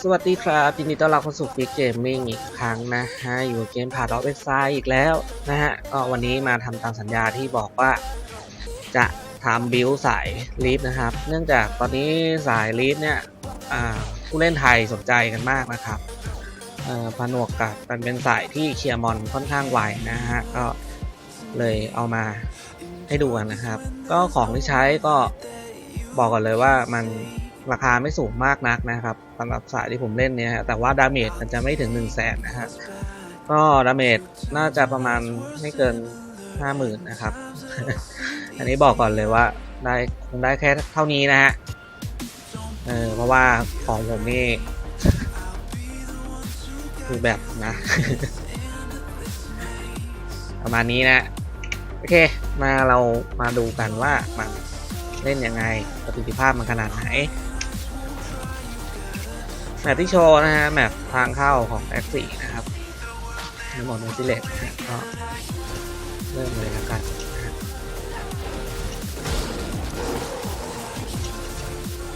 สวัสดีครับยินดีต้อนรับเข้าสู่ฟิกเกมมิ่งอีกครั้งนะฮะ อยู่เกมผ่าดอกเว็บไซต์อีกแล้วนะฮะ ก็วันนี้มาทำตามสัญญาที่บอกว่าจะทำบิลสายลีฟนะครับ เนื่องจากตอนนี้สายลีฟเนี่ยผู้เล่นไทยสนใจกันมากนะครับผนวกกับมันเป็นสายที่เคลียร์มอนค่อนข้างไวนะฮะ ก็เลยเอามาให้ดูกันนะครับ ก็ของที่ใช้ก็ บอกก่อนเลยว่ามันราคาไม่สูงมากนักนะครับสำหรับสายที่ผมเล่นเนี่ยแต่ว่าดาเมจมันจะไม่ถึง 1 0 0 0 0แสนนะฮะก็ดาเมจน่าจะประมาณไม่เกิน 50,000นะครับ อันนี้บอกก่อนเลยว่าได้คงได้แค่เท่านี้นะฮะเออเพราะว่าของผมนี่คือแบบนะ ประมาณนี้นะ โอเค มาเรามาดูกันว่ามัน เล่นยังไงประสิทธิภาพมันขนาดไหนแมปที่โชว์นะฮะแมปทางเข้าของ X4 นะครับในโหมดโนซิเลตนะฮะก็เริ่มเลยแล้วกันนะฮะ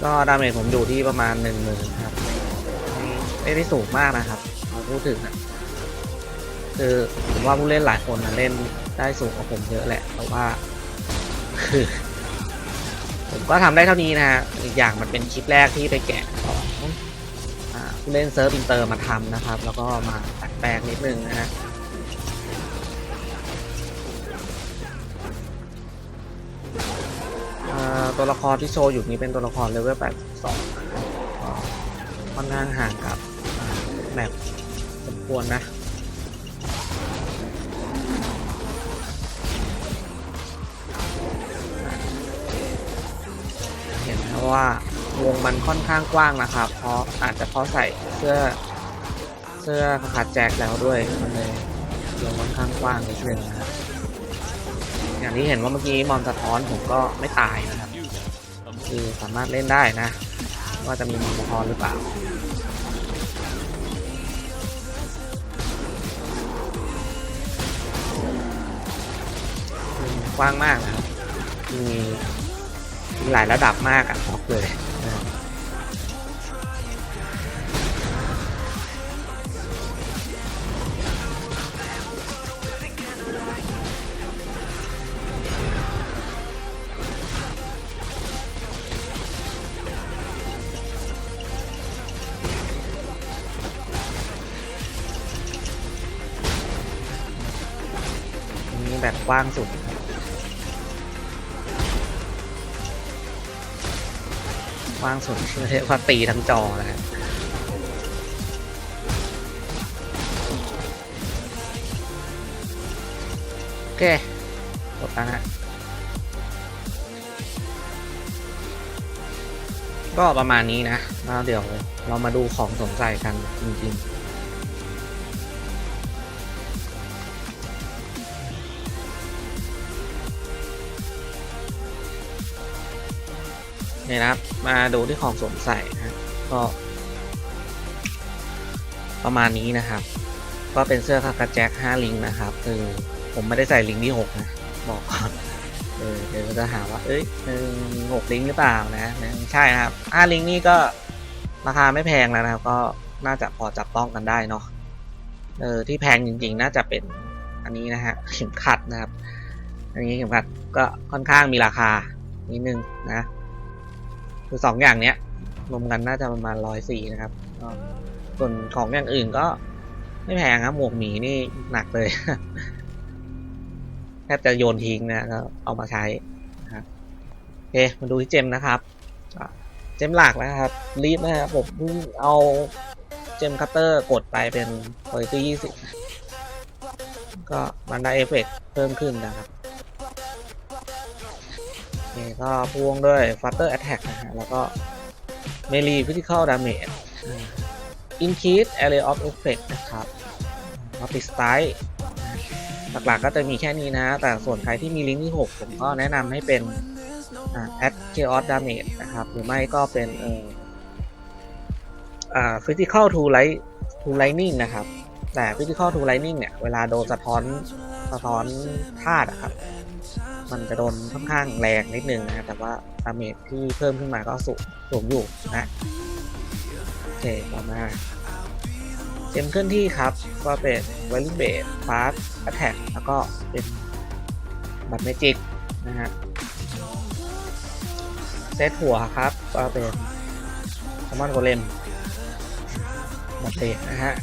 ก็ดาเมจผมอยู่ที่ประมาณ1 0,000ครับไม่ไม่ได้สูงมากนะครับเอาพูดถึงนะคือผมว่าผู้เล่นหลายคนนะเล่นได้สูงกว่าผมเยอะแหละ แต่ว่าคือ ผมก็ทำได้เท่านี้นะฮะอีกอย่างมันเป็นคลิปแรกที่ไปแกะของผู้เล่นเซิร์ฟอินเตอร์มาทำนะครับ แล้วก็มาตัดแปลงนิดนึงนะฮะตัวละครที่โชว์อยู่นี้เป็นตัวละครเลเวล 82ค่อนข้างห่างกับแมปสมควรนะ ว่าวงมันค่อนข้างกว้างนะครับ เพราะอาจจะเพราะใส่เสื้อเสื้อขาดแจ็คแล้วด้วยมันเลยวงค่อนข้างกว้างนิดนึงนะครับอย่างที่เห็นว่าเมื่อกี้มอนสะท้อนผมก็ไม่ตายนะครับคือสามารถเล่นได้นะ ว่าจะมีมอนสะท้อนหรือเปล่ากว้างมากนะครับมี หลายระดับมากอะบอกเลยนะอันนี้แบบกว้างสุด ว้างสุดเรียกว่าตีทั้งจอนะฮะโอเคจบแล้วนะก็ประมาณนี้นะแล้วเดี๋ยวเรามาดูของสงสัยกันจริงๆ นี่นะครับ มาดูที่ของสวมใส่นะก็ ประมาณนี้นะครับ ก็เป็นเสื้อคากาแจ็ค5ลิงก์นะครับคือผมไม่ได้ใส่ลิงก์ที่6นะ บอกก่อนเออเดี๋ยวจะหาว่า เอ้ยหนึ่งหกลิงก์หรือเปล่านะใช่นะครับ5ลิงก์นี่ก็ราคาไม่แพงแล้วนะครับ ก็น่าจะพอจับต้องกันได้เนาะเออที่แพงจริง ๆ น่าจะเป็นอันนี้นะฮะเข็มขัดนะครับ อันนี้เข็มขัดก็ค่อนข้างมีราคานิดนึงนะ คือสองอย่างเนี้ยรวมกันน่าจะประมาณร้อยสี่นะครับส่วนของอย่างอื่นก็ไม่แพงครับหมวกหมีนี่หนักเลยแทบจะโยนทิ้งนะก็เอามาใช้นะครับโอเคมาดูที่เจมนะครับ เจมหลักนะครับรีบนะครับผมเพิ่งเอาเจมคัตเตอร์กดไปเป็นคุณภาพยี่สิบก็มันได้เอฟเฟกต์เพิ่มขึ้นนะครับ ก็พ่วงด้วย Flutter Attack นะฮะ แล้วก็ Melee Physical Damage อ่า Increase Area of Effect นะครับ Multi Strike นะหลักๆก็จะมีแค่นี้นะ แต่ส่วนใครที่มีลิงก์ที่ 6 ผมก็แนะนำให้เป็นอ่า Add Chaos Damage นะครับ หรือไม่ก็เป็นเอ่ออ่า Physical to Light to Lightning นะครับ แต่ Physical to Lightning เนี่ย เวลาโดนสะท้อนสะท้อนธาตุอะครับ มันจะโดนค่อนข้างแรงนิดนึงนะแต่ว่าดาเมจที่เพิ่มขึ้นมาก็สูงสูงอยู่นะโอเคต่อมาเกมเคลื่อนที่ครับ ก็เป็นไวลิเบดฟาสแอทแทกแล้วก็เป็นบัตรเมจิกนะฮะเซตหัวครับ ก็เป็นคอมมอนโกเลมบัตเตะนะฮะ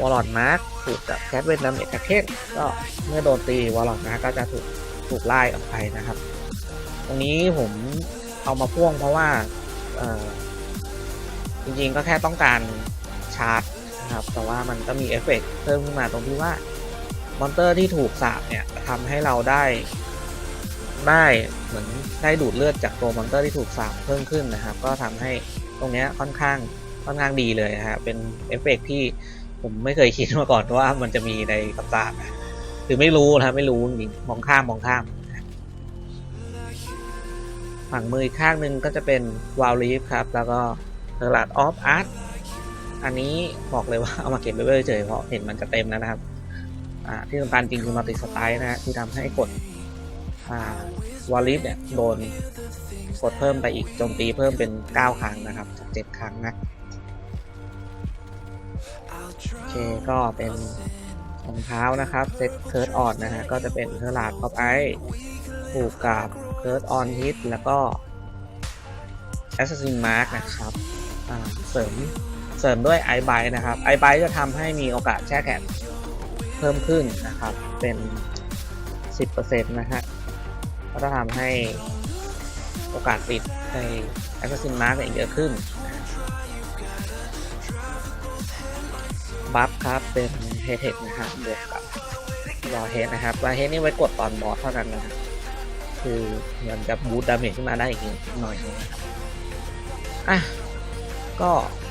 วอลลอดมาร์กถูกกับแคทเวนดาเมจกเทศก็เมื่อโดนตีวอลลอดมาร์กก็จะถูก ถูกไล่ออกไปนะครับ ตรงนี้ผมเอามาพ่วงเพราะว่าจริงๆก็แค่ต้องการชาร์จนะครับ แต่ว่ามันก็มีเอฟเฟกต์เพิ่มขึ้นมาตรงที่ว่ามอนเตอร์ที่ถูกสาบเนี่ยทำให้เราได้ได้เหมือนได้ดูดเลือดจากตัวมอนเตอร์ที่ถูกสาบเพิ่มขึ้นนะครับ ก็ทำให้ตรงนี้ค่อนข้างค่อนข้างดีเลยนะครับเป็นเอฟเฟกต์ที่ผมไม่เคยคิดมาก่อนว่ามันจะมีในคำสาปนะ คือไม่รู้นะไม่รู้จริงมองข้ามมองข้ามฝั่งมืออีกข้างหนึ่งก็จะเป็นวาลลีฟครับ แล้วก็เอร์ลัดออฟอาร์ตอันนี้บอกเลยว่าเอามาเก็บไว้เฉยๆเพราะเห็นมันจะเต็มแล้วนะครับที่สำคัญจริงคือมัลติสไตล์นะฮะที่ทำให้กดวาลลีฟเนี่ยโดนกดเพิ่มไปอีกโจมตีเพิ่มเป็น 9 ครั้งนะครับจาก7ครั้งนะ โอเค ก็เป็น รองเท้านะครับ เซตเคิร์ดออนนะฮะ ก็จะเป็นเทอร์ลาดท็อปไอผูกกับเคิร์ดออนฮิตแล้วก็แอสซินมาร์กนะครับเสริมเสริมด้วยไอไบนะครับไอไบจะทำให้มีโอกาสแช่แข็งเพิ่มขึ้นนะครับ เป็น 10%นะฮะก็จะทำให้โอกาสติดในแอสซินมาร์กเยอะขึ้น บัฟครับ เป็นเฮเทคนะฮะบวกกับวอลเฮดนะครับวอลเฮดนี่ไว้กดตอนบอสเท่านั้นนะครับคือมันจะบูตดาเมจขึ้นมาได้อีกนิดหน่อยนึงนะครับอะก็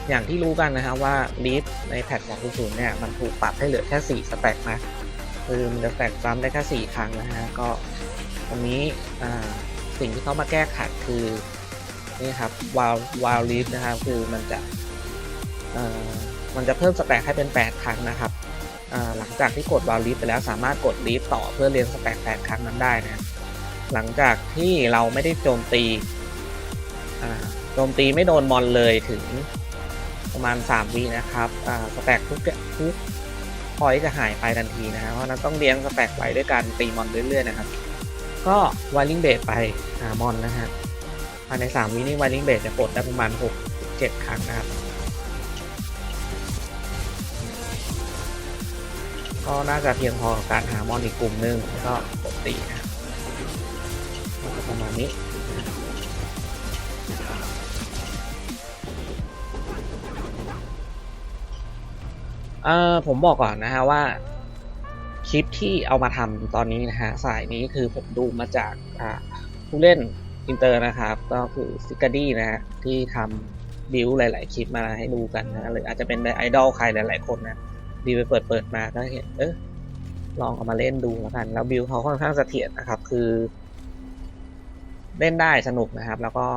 อย่างที่รู้กันนะครับว่าลีฟในแพท2.0เนี่ย มันถูกปรับให้เหลือแค่ 4 สแต็กนะคือมันจะแตกซ้ำได้แค่ 4 ครั้งนะฮะก็ตรงนี้อ่าสิ่งที่เขามาแก้ขัดคือนี่ครับวาลวาลลีฟนะครับ คือมันจะอ่อ มันจะเพิ่มสแต็กให้เป็น 8 ครั้งนะครับหลังจากที่กดวาลลีฟไปแล้วสามารถกดลีฟต่อเพื่อเรียงสแต็ก8ครั้งนั้นได้นะหลังจากที่เราไม่ได้โจมตีโจมตีไม่โดนมอนเลยถึงประมาณ 3 วินะครับสแต็กทุกทุกพอยจะหายไปทันทีนะเพราะฉะนั้นต้องเลี้ยงสแต็กไว้ด้วยการตีมอนเรื่อยๆนะครับ ก็วาลิงเบดไปหามอนนะฮะภายใน 3 วินี่วาลิงเบดจะกดได้ประมาณ6-7 ครั้งนะครับ ก็น่าจะเพียงพอกับการหามอนอีกกลุ่มหนึ่งก็ปกตีนะประมาณนี้เอ่อผมบอกก่อนนะฮะว่าคลิปที่เอามาทำตอนนี้นะฮะสายนี้คือผมดูมาจากอ่าผู้เล่นอินเตอร์นะครับ ก็คือซิกาดี้นะฮะที่ทำบิวหลาย ๆ คลิปมาให้ดูกันนะหรืออาจจะเป็นไอดอลใครหลาย ๆ คนนะ ดีไปเปิดเปิดมาก็เห็น เออลองเอามาเล่นดูแล้วกัน แล้วบิลเขาค่อนข้างเสถียรนะครับ คือ เล่นได้สนุกนะครับ แล้วก็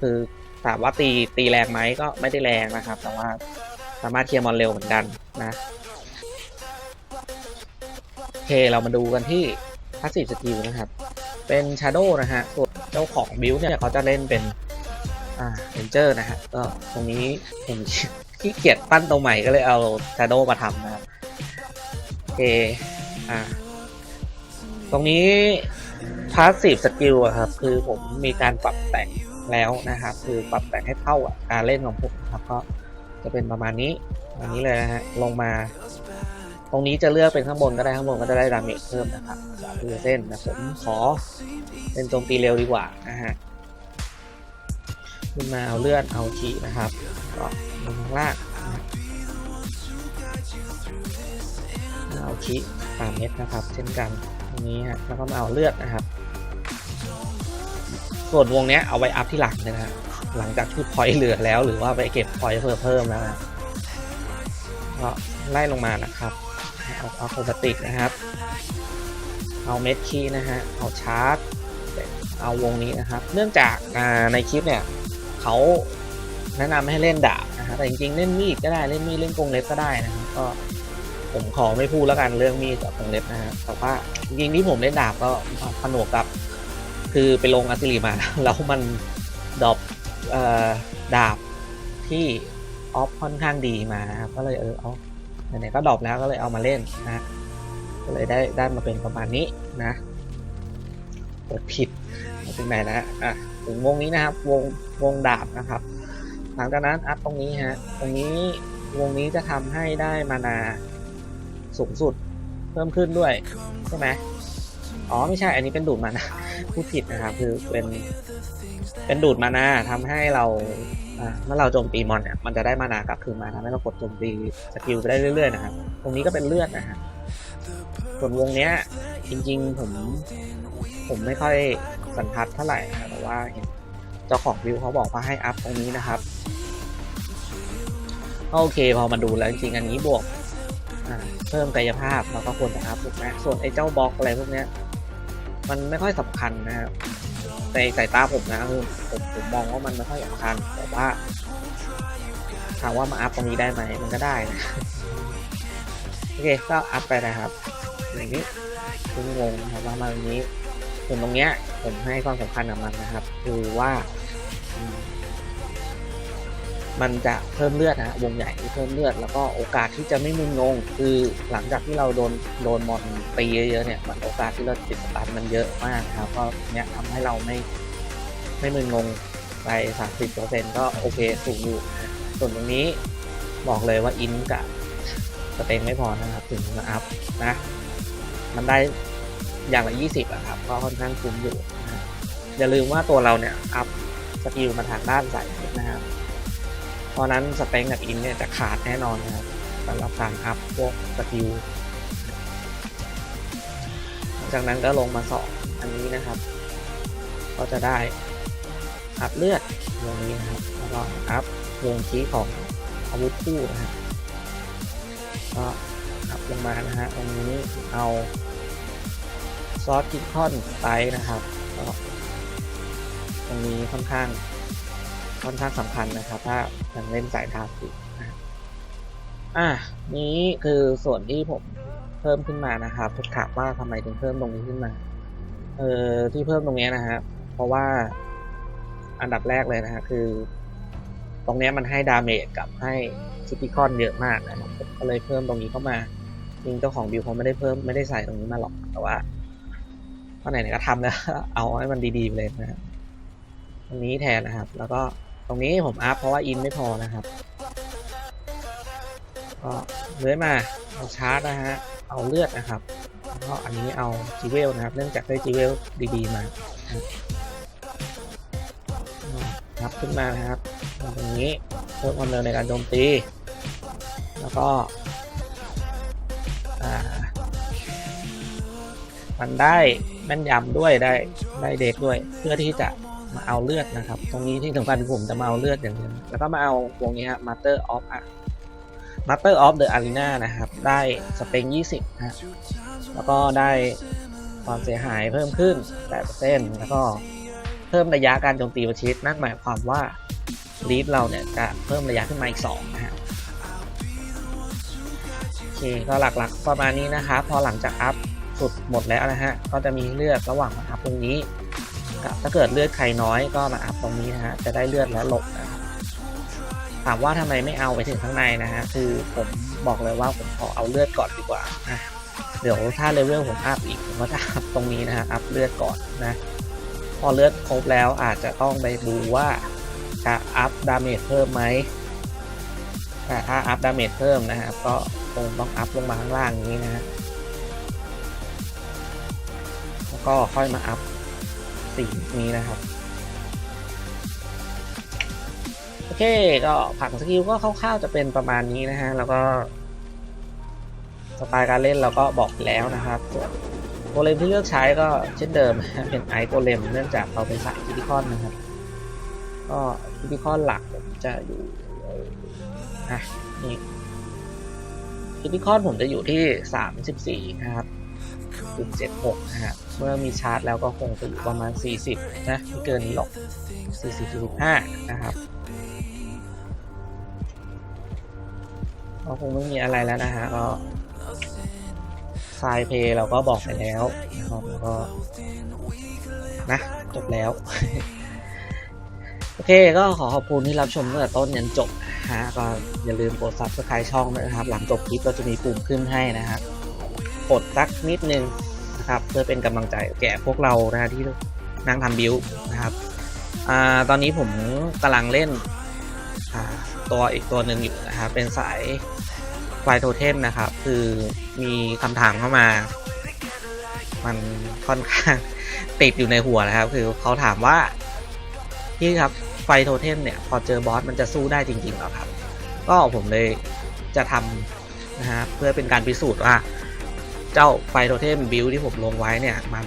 คือถามว่าตีตีแรงไหมก็ไม่ได้แรงนะครับ แต่ว่าสามารถเคลียร์มอนเร็วเหมือนกันนะโอเคเรามาดูกันที่พาสซีฟสกิลนะครับ เป็นชาร์โดนะฮะส่วนเจ้าของบิลเนี่ยเขาจะเล่นเป็นอ่าเรนเจอร์นะฮะก็ตรงนี้ผม ขี้เกียจปั้นตัวใหม่ก็เลยเอาชาโดมาทำนะครับโอเคอ่าตรงนี้พาสซีฟสกิลอะครับ คือผมมีการปรับแต่งแล้วนะครับ คือปรับแต่งให้เท่ากับการเล่นของผมนะครับก็จะเป็นประมาณนี้อันนี้เลยนะฮะลงมา ตรงนี้จะเลือกเป็นข้างบนก็ได้ข้างบนก็จะได้ดาเมจเพิ่มนะครับสามเส้นแต่ผมขอเป็นโจมตีเร็วดีกว่านะฮะขึ้นมาเอาเลือดเอาขีนะครับก็ ลงข้างล่างนะเอาขีสามเม็ดนะครับ เช่นกันตรงนี้ฮะแล้วก็มาเอาเลือดนะครับ ส่วนวงเนี้ยเอาไว้อัพที่หลังเลยนะฮะหลังจากที่พอยต์เหลือแล้ว หรือว่าไปเก็บพอยต์เพิ่มเพิ่มแล้วนะก็ไล่ลงมานะครับเอาอาโครติกนะครับ เอาเม็ดคีนะฮะเอาชาร์จเอาวงนี้นะครับ เนื่องจากในคลิปเนี่ยเขาแนะนำให้เล่นดาบ นะฮะแต่จริงๆเล่นมีดก็ได้เล่นมีดเล่นกรงเล็บก็ได้นะครับก็ ผมขอไม่พูดแล้วกันเรื่องมีดกับตรงเล็บนะฮะแต่ว่าจริงๆที่ผมเล่นดาบก็ผนวกกับ คือไปลงอัซิลีมา แล้วมันดรอปดาบที่ออฟค่อนข้างดีมานะครับก็เลยเออเอาไหนๆก็ดรอปแล้วก็เลยเอามาเล่นนะก็เลยได้ได้มาเป็นประมาณนี้นะกดผิดมาถึงไหนแล้วอะถึงวงนี้นะครับ วงวงดาบนะครับ หลังจากนั้นอัพตรงนี้ฮะ ตรงนี้วงนี้จะทำให้ได้มานาสูงสุดเพิ่มขึ้นด้วย ใช่ไหมอ๋อไม่ใช่อันนี้เป็นดูดมานาพูดผิดนะครับคือเป็นเป็นดูดมานาทำให้เราเมื่อเราโจมตีมอนเนี่ยมันจะได้มานากลับคืนมาทำให้เรากดโจมตีสกิลไปได้เรื่อยๆนะครับตรงนี้ก็เป็นเลือดนะฮะส่วนวงเนี้ยจริงๆผมผมไม่ค่อยสันทัดเท่าไหร่นะแต่ว่าเห็นเจ้าของวิวเขาบอกว่าให้อัพตรงนี้นะครับ โอเคพอมาดูแล้วจริงๆอันนี้บวกเพิ่มกายภาพเราก็ควรจะอัพถูกไหมส่วนไอ้เจ้าบล็อกอะไรพวกเนี้ยมันไม่ค่อยสำคัญนะครับในสายตาผมนะคือผมผมมองว่ามันไม่ค่อยสำคัญแต่ว่าถามว่ามาอัพตรงนี้ได้ไหมมันก็ได้นะโอเคก็อัพไปนะครับอย่างนี้คุณงงนะครับว่ามาตรงนี้ส่วนตรงเนี้ยผมให้ความสำคัญกับมันนะครับ คือว่า มันจะเพิ่มเลือดนะฮะวงใหญ่ที่เพิ่มเลือด แล้วก็โอกาสที่จะไม่มึนงง คือหลังจากที่เราโดนโดนมอนตีเยอะๆเนี่ยมันโอกาสที่เราติดสตันมันเยอะมากนะครับก็เนี้ยทำให้เราไม่ไม่มึนงงไปสามสิบเปอร์เซ็นก็โอเคสูงอยู่ส่วนตรงนี้บอกเลยว่าอินกับสเต็งไม่พอนะครับถึงมาอัพนะ มันได้อย่างละยี่สิบอะครับก็ค่อนข้างคุ้มอยู่ อย่าลืมว่าตัวเราเนี่ยอัพสกิลมาทางด้านสายนะครับ เพราะนั้นสเต็งกับอินเนี่ยจะขาดแน่นอนนะครับสำหรับการอัพพวกสกิลลังจากนั้นก็ลงมาสองอันนี้นะครับ ก็จะได้อัพเลือดวงนี้นะครับแล้วก็อัพวงคีของอาวุธคู่นะครับก็อัพลงมานะฮะตรงนี้เอาซอสคิคอนไปนะครับก็ตรงนี้ค่อนข้าง ค่อนข้างสำคัญนะครับ ถ้ายังเล่นสายดาบอยู่อะนี้คือส่วนที่ผมเพิ่มขึ้นมานะครับถามว่าทำไมถึงเพิ่มตรงนี้ขึ้นมา เออที่เพิ่มตรงเนี้ยนะฮะเพราะว่าอันดับแรกเลยนะฮะคือ ตรงเนี้ยมันให้ดาเมจกับให้ซิติคอนเยอะมากนะครับผมก็เลยเพิ่มตรงนี้เข้ามาจริงเจ้าของบิวเขาไม่ได้เพิ่มไม่ได้ใส่ตรงนี้มาหรอกแต่ว่าก็ไหนๆก็ทำแล้วเอาให้มันดีๆไปเลยนะครับตรงนี้แทนนะครับ แล้วก็ ตรงนี้ผมอัพเพราะว่าอินไม่พอนะครับ ก็เลื้อยมาเอาชาร์จนะฮะ เอาเลือดนะครับแล้วก็อันนี้เอาจีเวลนะครับ เนื่องจากได้จีเวลดีๆมาครับขึ้นมานะครับ ตรงนี้เพิ่มความเร็วในการโจมตี แล้วก็อ่ามันได้แม่นยำด้วยได้ได้เด็กด้วยเพื่อที่จะ มาเอาเลือดนะครับ ตรงนี้ที่สำคัญคือผมจะมาเอาเลือดอย่างเดียวแล้วก็มาเอาวงนี้ฮะ Master of อะ Master of the Arena นะครับ ได้สเปง20นะฮะแล้วก็ได้ความเสียหายเพิ่มขึ้น8%แล้วก็เพิ่มระยะการโจมตีประชิดนั่นหมายความว่าลีดเราเนี่ยจะเพิ่มระยะขึ้นมาอีก2นะฮะโอเคก็หลักๆประมาณนี้นะครับพอหลังจากอัพสุดหมดแล้วนะฮะ ก็จะมีเลือดระหว่างมาอัพตรงนี้ กับ ถ้าเกิดเลือดใครน้อยก็มาอัพตรงนี้นะฮะ จะได้เลือดและหลบนะครับถามว่าทำไมไม่เอาไปถึงข้างในนะฮะ คือผมบอกเลยว่าผมขอเอาเลือดก่อนดีกว่านะเดี๋ยวถ้าเลเวลผมอัพอีกผมก็จะอัพตรงนี้นะฮะ อัพเลือดก่อนนะ พอเลือดครบแล้วอาจจะต้องไปดูว่าจะอัพดาเมจเพิ่มไหมแต่ถ้าอัพดาเมจเพิ่มนะครับ ก็คงต้องอัพลงมาข้างล่างนี้นะฮะแล้วก็ค่อยมาอัพ สีนี้นะครับ โอเค ก็ผังสกิลก็คร่าวๆจะเป็นประมาณนี้นะฮะ แล้วก็สไตล์การเล่นเราก็บอกแล้วนะครับส่วนโกเลมที่เลือกใช้ก็เช่นเดิม เป็นไอโกเลมเนื่องจากเราเป็นสายคิติคอนนะครับ ก็คิติคอนหลักผมจะอยู่อะนี่คิติคอนผมจะอยู่ที่สามสิบสี่นะครับ จุดเจ็ดหกนะฮะ เมื่อมีชาร์จแล้วก็คงจะอยู่ประมาณสี่สิบนะไม่เกินนี้หรอกสี่สิบสี่สิบห้านะครับก็คงไม่มีอะไรแล้วนะฮะก็ไฟล์เพย์เราก็บอกไปแล้วนะครับแล้วก็นะจบแล้ว โอเคก็ขอขอบคุณที่รับชมตั้งแต่ต้นยันจบฮะก็อย่าลืมกด subscribe ช่องด้วยนะครับ หลังจบคลิปเราจะมีปุ่มขึ้นให้นะครับ กดสักนิดนึงนะครับ เพื่อเป็นกำลังใจแก่พวกเรานะที่นั่งทำบิวนะครับอ่าตอนนี้ผมกำลังเล่นตัวอีกตัวหนึ่งอยู่นะครับเป็นสายไฟโทเทมนะครับ คือมีคำถามเข้ามา มันค่อนข้างติดอยู่ในหัวนะครับ คือเขาถามว่าพี่ครับไฟโทเทมเนี่ยพอเจอบอสมันจะสู้ได้จริงๆหรอครับ ก็ผมเลยจะทำนะฮะเพื่อเป็นการพิสูจน์ว่า เจ้าไฟโทเทมบิลที่ผมลงไว้เนี่ย มัน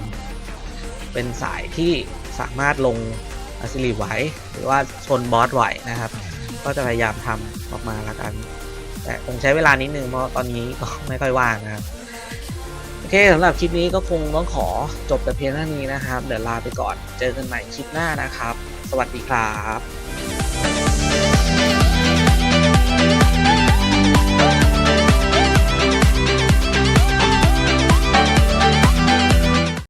เป็นสายที่สามารถลงอาซิลีไหวหรือว่าชนบอสไหวนะครับ ก็จะพยายามทำออกมาล้วกัน แต่คงใช้เวลานิดนึงเพราะตอนนี้ก็ไม่ค่อยว่างนะครับโอเคสำหรับคลิปนี้ก็คงต้องขอจบแต่เพียงเท่านี้นะครับ เดี๋ยวลาไปก่อนเจอกันใหม่คลิปหน้านะครับ สวัสดีครับ